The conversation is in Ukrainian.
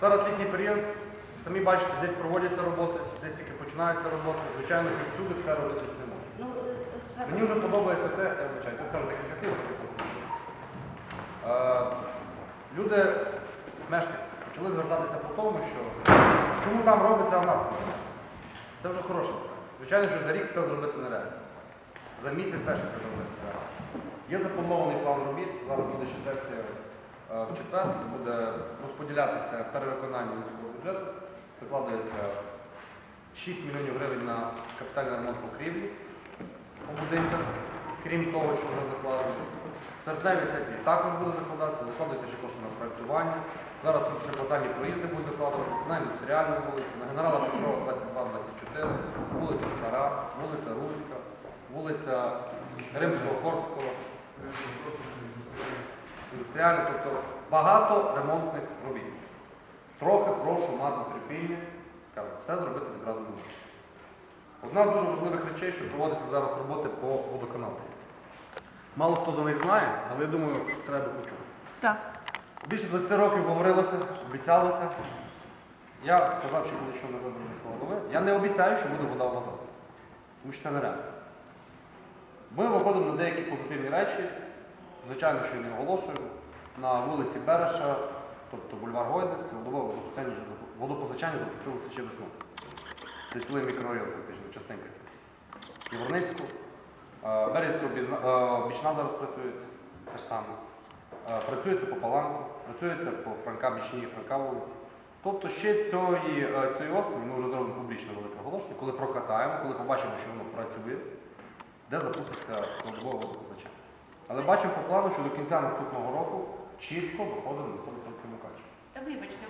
Зараз літній період, самі бачите, десь проводяться роботи, десь тільки починаються роботи. Звичайно, що всюди все робитись не може. Ну, е, Мені вже подобається те, я вибачаю, це скажу декілька слів. Е, Люди, мешканці, почали звертатися по тому, що чому там робиться, а в нас не робиться. Це вже хороше. Звичайно, що за рік все зробити нереально. За місяць теж все зробити нереально. Є запланований план робіт, зараз буде ще сесія е, в четвер, буде розподілятися перевиконання міського бюджету. Закладається 6 мільйонів гривень на капітальний ремонт покрівлі по будинках, крім того, що вже закладено. В серпневій сесії також буде закладатися, закладаються ще кошти на проєктування. Зараз тут ще квартальні проїзди будуть закладуватися на індустріальну вулицю, на генерала Петрова 22-24, вулиця Стара, вулиця Руська, вулиця Римського Корського, індустріальна, тобто багато ремонтних робіт. Трохи прошу мати терпіння, кажу, все зробити відразу можна. Одна з дуже важливих речей, що проводиться зараз роботи по водоканалу. Мало хто за них знає, але я думаю, треба почути. Так. Більше 20 років говорилося, обіцялося. Я казав, що буде що не міського голови. Я не обіцяю, що буде вода в вазах. Тому що це нереально. Ми виходимо на деякі позитивні речі. Звичайно, що і не оголошуємо. На вулиці Береша, тобто бульвар Гойди, це водопостачання, запустилося ще весною. Це цілий мікрорайон, фактично, частинка ця. Єворницьку. Е, бічна зараз працюється, те ж саме. Працюється по Паланку, працюється по Франка Бічній Франка вулиці. Тобто ще цієї, цієї осені ми вже зробимо публічне велике оголошення, коли прокатаємо, коли побачимо, що воно працює, де запуститься водопостачання. Але бачимо по плану, що до кінця наступного року чітко виходимо на 100% Мукачева. Вибачте,